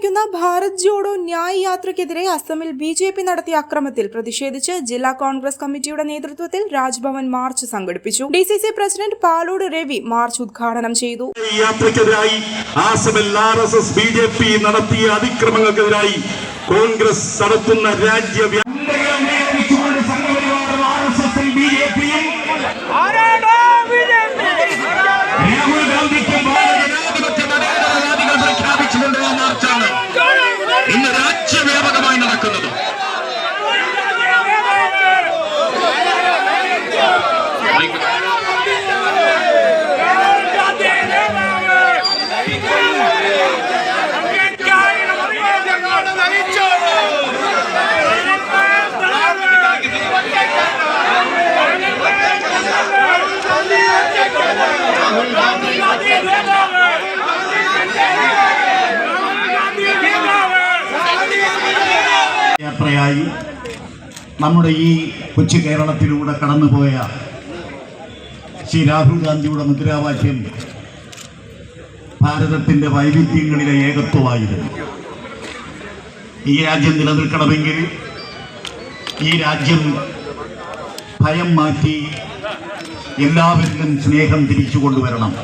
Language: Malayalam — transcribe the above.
നയിക്കുന്ന ഭാരത് ജോഡോ ന്യായ് യാത്രയ്ക്കെതിരെ അസമിൽ ബി ജെ പി നടത്തിയ അക്രമത്തിൽ പ്രതിഷേധിച്ച് ജില്ലാ കോൺഗ്രസ് കമ്മിറ്റിയുടെ നേതൃത്വത്തിൽ രാജ്ഭവൻ മാർച്ച് സംഘടിപ്പിച്ചു. D C C president Palode Ravi march ഉദ്ഘാടനം ചെയ്തു. യാത്രയ്ക്കെതിരായി ആസമിൽ R S S B J P നടത്തിയ അതിക്രമങ്ങൾക്കെതിരായി കോൺഗ്രസ് നടത്തുന്ന രാജ്യ രാഹുൽ ഇന്ന് രാജ്യവ്യാപകമായി നടക്കുന്നത്. യാത്രയായി നമ്മുടെ ഈ കൊച്ചു കേരളത്തിലൂടെ കടന്നുപോയ ശ്രീ രാഹുൽ ഗാന്ധിയുടെ മുദ്രാവാക്യം ഭാരതത്തിന്റെ വൈവിധ്യങ്ങളിലെ ഏകത്വമായിരുന്നു. ഈ രാജ്യം നിലനിൽക്കണമെങ്കിൽ ഈ രാജ്യം ഭയം മാറ്റി എല്ലാവരിലും സ്നേഹം തിരിച്ചു കൊണ്ടുവരണം